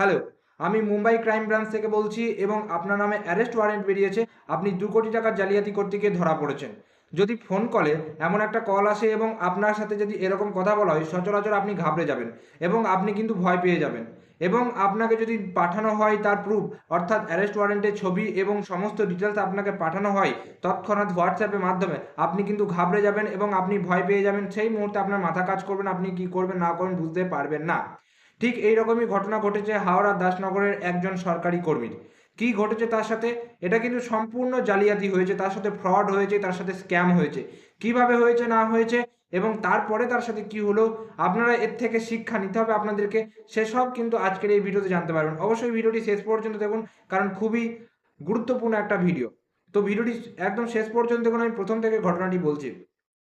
Hello, আমি Mumbai crime branch থেকে বলছি এবং আপনার নামে অ্যারেস্ট ওয়ারেন্ট বেরিয়েছে। আপনি দু কোটি টাকার জালিয়াতি করতে গিয়ে ধরা পড়েছেন। যদি ফোন কলে এমন একটা কল আসে এবং আপনার সাথে যদি এরকম কথা বলা হয়, সচরাচর আপনি ঘাবড়ে যাবেন এবং আপনি কিন্তু ভয় পেয়ে যাবেন। এবং আপনাকে যদি পাঠানো হয় তার প্রুফ অর্থাৎ অ্যারেস্ট ওয়ারেন্টের ছবি এবং সমস্ত ডিটেলস আপনাকে পাঠানো হয় তৎক্ষণাৎ হোয়াটসঅ্যাপের মাধ্যমে, আপনি কিন্তু ঘাবড়ে যাবেন এবং আপনি ভয় পেয়ে যাবেন। সেই মুহূর্তে আপনার মাথা কাজ করবেন আপনি কি করবেন না করবেন বুঝতে পারবেন না। ঠিক এই রকমই ঘটনা ঘটেছে হাওড়া দাসনগরের একজন সরকারি কর্মীর। কি ঘটেছে তার সাথে? এটা কিন্তু সম্পূর্ণ জালিয়াতি হয়েছে, তার সাথে ফ্রড হয়েছে, তার সাথে স্ক্যাম হয়েছে। কীভাবে হয়েছে, না হয়েছে এবং তারপরে তার সাথে কি হলো? আপনারা এর থেকে শিক্ষা নিতে হবে আপনাদেরকে। সেসব কিন্তু আজকের এই ভিডিওতে জানতে পারবেন। অবশ্যই ভিডিওটি শেষ পর্যন্ত দেখুন, কারণ খুবই গুরুত্বপূর্ণ একটা ভিডিও। তো ভিডিওটি একদম শেষ পর্যন্ত দেখুন, আমি প্রথম থেকে ঘটনাটি বলছি।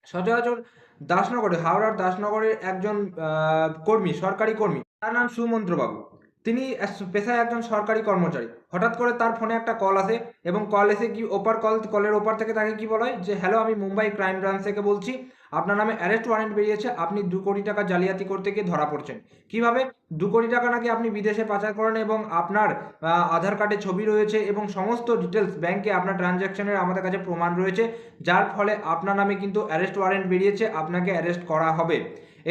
সচরাচর দাসনগরে, হাওড়ার দাসনগরের একজন কর্মী, সরকারি কর্মী তার নাম সুমন্ত্র বাবু তিনি পেশায় একজন সরকারি কর্মচারী। হঠাৎ করে তার ফোনে একটা কল আসে এবং কল এসে কি ওপার কল, কলের ওপার থেকে তাকে কি বলা হয়? যে, হ্যালো, আমি মুম্বাই ক্রাইম ব্রাঞ্চ থেকে বলছি। আপনার নামে অ্যারেস্ট ওয়ারেন্ট বেরিয়েছে। আপনি দু কোটি টাকা জালিয়াতি করতে গিয়ে ধরা পড়ছেন। কীভাবে? দু কোটি টাকা নাকি আপনি বিদেশে পাচার করেন এবং আপনার আধার কার্ডে ছবি রয়েছে এবং সমস্ত ডিটেলস ব্যাংকে আপনার ট্রানজ্যাকশনের আমাদের কাছে প্রমাণ রয়েছে। যার ফলে আপনার নামে কিন্তু অ্যারেস্ট ওয়ারেন্ট বেরিয়েছে। আপনাকে অ্যারেস্ট করা হবে।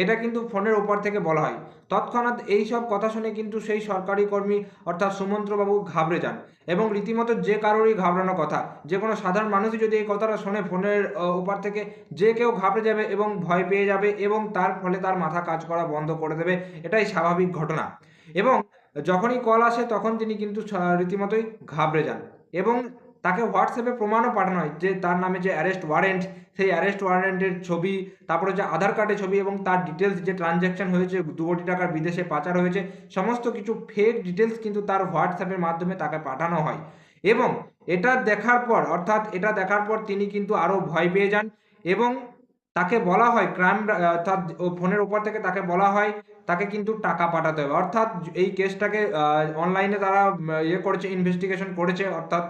এটা কিন্তু ফোনের ওপর থেকে বলা হয়। তৎক্ষণাৎ এই সব কথা শুনে কিন্তু সেই সরকারি কর্মী অর্থাৎ সুমন্ত্রবাবু ঘাবড়ে যান এবং রীতিমতো যে কারোরই ঘাবড়ানো কথা, যে কোনো সাধারণ মানুষই যদি এই কথাটা শোনে ফোনের ওপার থেকে, যে কেউ ঘাবড়ে যাবে এবং ভয় পেয়ে যাবে এবং তার ফলে তার মাথা কাজ করা বন্ধ করে দেবে, এটাই স্বাভাবিক ঘটনা। এবং যখনই কল আসে তখন তিনি কিন্তু রীতিমতোই ঘাবড়ে যান। এবং তাকে হোয়াটসঅ্যাপে প্রমাণও পাঠানো হয় যে তার নামে যে অ্যারেস্ট ওয়ারেন্ট সেই অ্যারেস্ট ওয়ারেন্টের ছবি, তারপরে যে আধার কার্ডের ছবি এবং তার ডিটেলস যে ট্রানজ্যাকশন হয়েছে, দু কোটি টাকার বিদেশে পাচার হয়েছে, সমস্ত কিছু ফেক ডিটেলস কিন্তু তার হোয়াটসঅ্যাপের মাধ্যমে তাকে পাঠানো হয়। এবং এটা দেখার পর, অর্থাৎ এটা দেখার পর তিনি কিন্তু আরও ভয় পেয়ে যান এবং তাকে বলা হয় ক্রাইম অর্থাৎ ফোনের উপর থেকে তাকে বলা হয় তাকে কিন্তু টাকা পাঠাতে হবে। অর্থাৎ এই কেসটাকে অনলাইনে তারা ইয়ে করেছে ইনভেস্টিগেশন করেছে, অর্থাৎ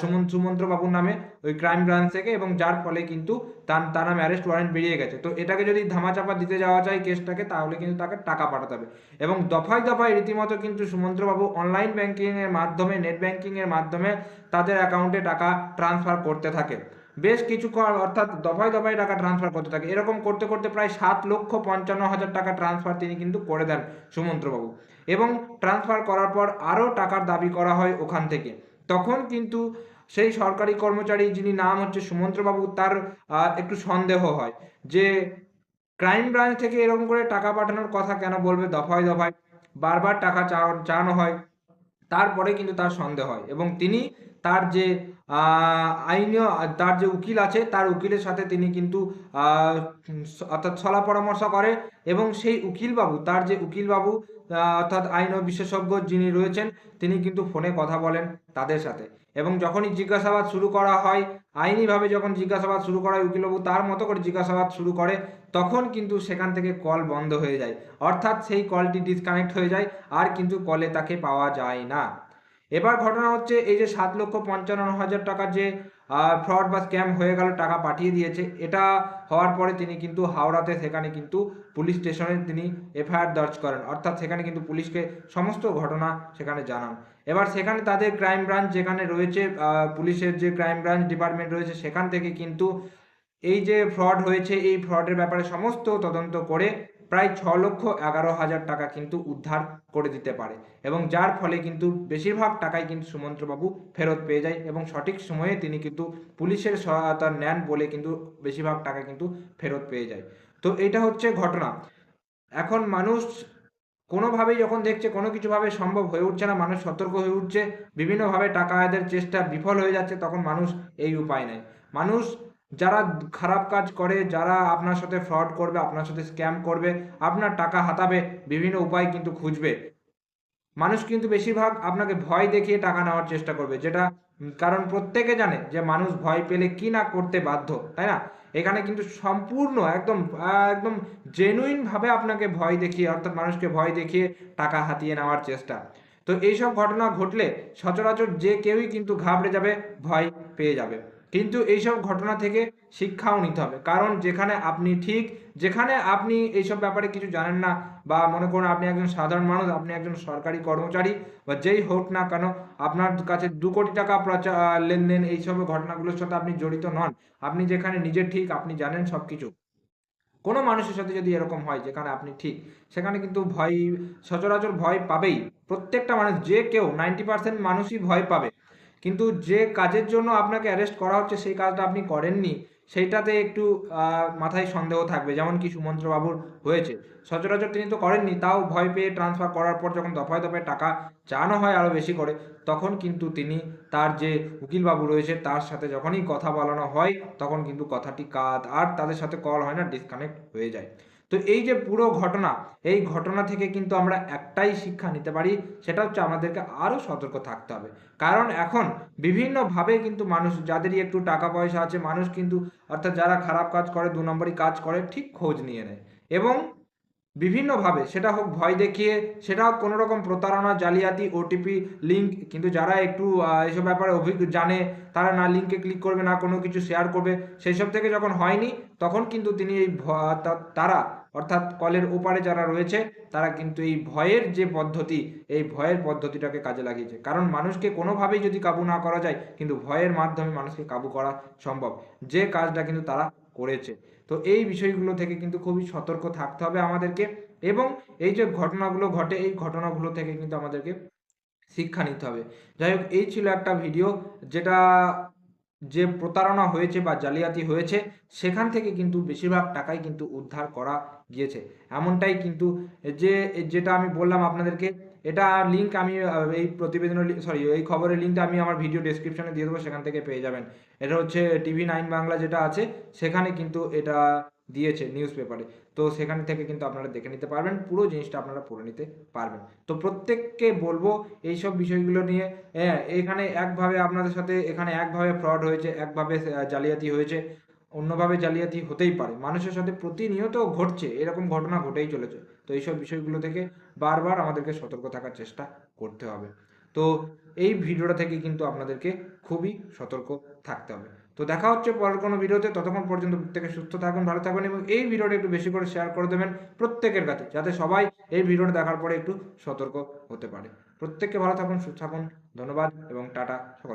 সুমন, সুমন্ত্র বাবুর নামে ওই ক্রাইম ব্রাঞ্চ থেকে এবং যার ফলে কিন্তু তার তার নামে অ্যারেস্ট ওয়ারেন্ট বেরিয়ে গেছে। তো এটাকে যদি ধামাচাপা দিতে যাওয়া যায় কেসটাকে, তাহলে কিন্তু তাকে টাকা পাঠাতে হবে। এবং দফায় দফায় রীতিমতো কিন্তু সুমন্ত্রবাবু অনলাইন ব্যাংকিংয়ের মাধ্যমে নেট ব্যাংকিংয়ের মাধ্যমে তাদের অ্যাকাউন্টে টাকা ট্রান্সফার করতে থাকে। বেশ কিছু অর্থাৎ দফায় দফায় টাকা ট্রান্সফার করতে থাকে। এরকম করতে করতে প্রায় সাত লক্ষ পঞ্চান্ন হাজার টাকা ট্রান্সফার তিনি কিন্তু করে দেন সুমন্ত্রবাবু। এবং ট্রান্সফার করার পর আরও টাকার দাবি করা হয় ওখান থেকে। তখন কিন্তু সেই সরকারি কর্মচারী যিনি নাম হচ্ছে সুমন্ত্রবাবু, তার একটু সন্দেহ হয় যে ক্রাইম ব্রাঞ্চ থেকে এরকম করে টাকা পাঠানোর কথা কেন বলবে? দফায় দফায় বারবার টাকা চাওয়া- চাওয়ানো হয়। তারপরে কিন্তু তার সন্দেহ হয়। এবং তিনি তার যে আইনীয়, তার যে উকিল আছে, তার উকিলের সাথে তিনি কিন্তু অর্থাৎ সলা পরামর্শ করে এবং সেই উকিলবাবু, তার যে উকিলবাবু অর্থাৎ আইন ও বিশেষজ্ঞ যিনি রয়েছেন, তিনি কিন্তু ফোনে কথা বলেন তাদের সাথে। এবং যখনই জিজ্ঞাসাবাদ শুরু করা হয়, আইনিভাবে যখন জিজ্ঞাসাবাদ শুরু করা হয় উকিলবাবু তার মতো করে জিজ্ঞাসাবাদ শুরু করে, তখন কিন্তু সেখান থেকে কল বন্ধ হয়ে যায়। অর্থাৎ সেই কলটি ডিসকানেক্ট হয়ে যায়, আর কিন্তু কলে তাকে পাওয়া যায় না। এবার ঘটনা হচ্ছে এই যে সাত লক্ষ পঞ্চান্ন হাজার টাকার যে ফ্রড বা স্ক্যাম হয়ে গেল, টাকা পাঠিয়ে দিয়েছে, এটা হওয়ার পরে তিনি কিন্তু হাওড়াতে, সেখানে কিন্তু পুলিশ স্টেশনে তিনি এফআইআর দর্জ করেন। অর্থাৎ সেখানে কিন্তু পুলিশকে সমস্ত ঘটনা সেখানে জানান। এবার সেখানে তাদের ক্রাইম ব্রাঞ্চ যেখানে রয়েছে পুলিশের যে ক্রাইম ব্রাঞ্চ ডিপার্টমেন্ট রয়েছে, সেখান থেকে কিন্তু এই যে ফ্রড হয়েছে, এই ফ্রডের ব্যাপারে সমস্ত তদন্ত করে প্রায় ছ লক্ষ এগারো হাজার টাকা কিন্তু উদ্ধার করে দিতে পারে এবং যার ফলে কিন্তু বেশিরভাগ টাকাই কিন্তু সুমন্ত্রবাবু ফেরত পেয়ে যায় এবং সঠিক সময়ে তিনি কিন্তু পুলিশের সহায়তা নেন বলে কিন্তু বেশিরভাগ টাকা কিন্তু ফেরত পেয়ে যায়। তো এটা হচ্ছে ঘটনা। এখন মানুষ কোনোভাবেই যখন দেখছে কোনো কিছুভাবে সম্ভব হয়ে উঠছে না, মানুষ সতর্ক হয়ে উঠছে, বিভিন্নভাবে টাকা আয়ের চেষ্টা বিফল হয়ে যাচ্ছে, তখন মানুষ এই উপায় নেয়। মানুষ যারা খারাপ কাজ করে, যারা আপনার সাথে ফ্রড করবে, আপনার সাথে স্ক্যাম করবে, আপনার টাকা হাতাবে, বিভিন্ন উপায় কিন্তু খুঁজবে। মানুষ কিন্তু বেশিরভাগ আপনাকে ভয় দেখিয়ে টাকা নেওয়ার চেষ্টা করবে, যেটা কারণ প্রত্যেকে জানে যে মানুষ ভয় পেলে কি না করতে বাধ্য, তাই না? এখানে কিন্তু সম্পূর্ণ একদম একদম জেনুইন ভাবে আপনাকে ভয় দেখিয়ে, অর্থাৎ মানুষকে ভয় দেখিয়ে টাকা হাতিয়ে নেওয়ার চেষ্টা। তো এইসব ঘটনা ঘটলে সচরাচর যে কেউই কিন্তু ঘাবড়ে যাবে, ভয় পেয়ে যাবে। কিন্তু এইসব ঘটনা থেকে শিক্ষাও নিতে হবে। কারণ যেখানে আপনি ঠিক, যেখানে আপনি এইসব ব্যাপারে কিছু জানেন না বা মনে করুন আপনি একজন সাধারণ মানুষ, আপনি একজন সরকারি কর্মচারী বা যেই হোক না কেন, আপনার কাছে দু কোটি টাকা প্রচার লেনদেন এইসব ঘটনাগুলোর সাথে আপনি জড়িত নন। আপনি যেখানে নিজে ঠিক, আপনি জানেন সব কিছু কোনো মানুষের সাথে যদি এরকম হয়, যেখানে আপনি ঠিক, সেখানে কিন্তু ভয়, সচরাচর ভয় পাবেই। প্রত্যেকটা মানুষ, যে কেউ নাইনটি পার্সেন্ট মানুষই ভয় পাবে। কিন্তু যে কাজের জন্য আপনাকে অ্যারেস্ট করা হচ্ছে, সেই কাজটা আপনি করেননি, সেইটাতে একটু মাথায় সন্দেহ থাকবে, যেমন কি সুমন্ত্রবাবুর হয়েছে। সচরাচর তিনি তো করেননি, তাও ভয় পেয়ে ট্রান্সফার করার পর যখন দফায় দফায় টাকা চানো হয় আরও বেশি করে, তখন কিন্তু তিনি তার যে উকিলবাবু রয়েছে, তার সাথে যখনই কথা বলানো হয়, তখন কিন্তু কথাটি কাত, আর তাদের সাথে কল হয় না ডিসকানেক্ট হয়ে যায়। তো এই যে পুরো ঘটনা, এই ঘটনা থেকে কিন্তু আমরা একটাই শিক্ষা নিতে পারি, সেটা হচ্ছে আমাদেরকে আরও সতর্ক থাকতে হবে। কারণ এখন বিভিন্নভাবে কিন্তু মানুষ, যাদেরই একটু টাকা পয়সা আছে, মানুষ কিন্তু অর্থাৎ যারা খারাপ কাজ করে, দু নম্বরই কাজ করে, ঠিক খোঁজ নিয়ে নেয়। এবং বিভিন্নভাবে, সেটা হোক ভয় দেখিয়ে, সেটা হোক কোনো রকম প্রতারণা, জালিয়াতি ওটিপি লিঙ্ক কিন্তু যারা একটু এসব ব্যাপারে অভিজ্ঞ, জানে, তারা না লিঙ্কে ক্লিক করবে, না কোনো কিছু শেয়ার করবে সেই সব থেকে যখন হয়নি, তখন কিন্তু তিনি এই তারা, অর্থাৎ কলের ওপারে যারা রয়েছে, তারা কিন্তু এই ভয়ের যে পদ্ধতি, এই ভয়ের পদ্ধতিটাকে কাজে লাগিয়েছে। কারণ মানুষকে কোনোভাবেই যদি কাবু না করা যায়, কিন্তু ভয়ের মাধ্যমে মানুষকে কাবু করা সম্ভব। যে কাজটা কিন্তু তারা করেছে। তো এই বিষয়গুলো থেকে কিন্তু খুবই সতর্ক থাকতে হবে আমাদেরকে এবং এই যে ঘটনাগুলো ঘটে, এই ঘটনাগুলো থেকে কিন্তু আমাদেরকে শিক্ষা নিতে হবে। যাই হোক, এই ছিল একটা ভিডিও যেটা যে প্রতারণা হয়েছে বা জালিয়াতি হয়েছে, সেখান থেকে কিন্তু বেশিরভাগ টাকাই কিন্তু উদ্ধার করা গিয়েছে। এমনটাই কিন্তু যে, যেটা আমি বললাম আপনাদেরকে এটা লিঙ্ক আমি এই প্রতিবেদনের সরি এই খবরের লিঙ্কটা আমি আমার ভিডিও ডেসক্রিপশনে দিয়ে দেবো, সেখান থেকে পেয়ে যাবেন। এটা হচ্ছে টিভি নাইন বাংলা যেটা আছে, সেখানে কিন্তু এটা দিয়েছে নিউজ পেপারে তো সেখান থেকে কিন্তু আপনারা দেখে নিতে পারবেন, পুরো জিনিসটা আপনারা পড়ে নিতে পারবেন। তো প্রত্যেককে বলব এই সব বিষয়গুলো নিয়ে হ্যাঁ এখানে একভাবে আপনাদের সাথে, এখানে একভাবে ফ্রড হয়েছে, একভাবে জালিয়াতি হয়েছে, অন্যভাবে জালিয়াতি হতেই পারে। মানুষের সাথে প্রতিনিয়ত ঘটছে, এরকম ঘটনা ঘটেই চলেছে। তো এইসব বিষয়গুলো থেকে বারবার আমাদেরকে সতর্ক থাকার চেষ্টা করতে হবে। তো এই ভিডিওটা থেকে কিন্তু আপনাদেরকে খুবই সতর্ক থাকতে হবে। তো দেখা হচ্ছে পরের কোনো ভিডিওতে। ততক্ষণ পর্যন্ত প্রত্যেকে সুস্থ থাকুন, ভালো থাকবেন এবং এই ভিডিওটা একটু বেশি করে শেয়ার করে দেবেন প্রত্যেকের কাছে, যাতে সবাই এই ভিডিওটা দেখার পরে একটু সতর্ক হতে পারে। প্রত্যেককে ভালো থাকুন, সুস্থ থাকুন, ধন্যবাদ এবং টাটা সকল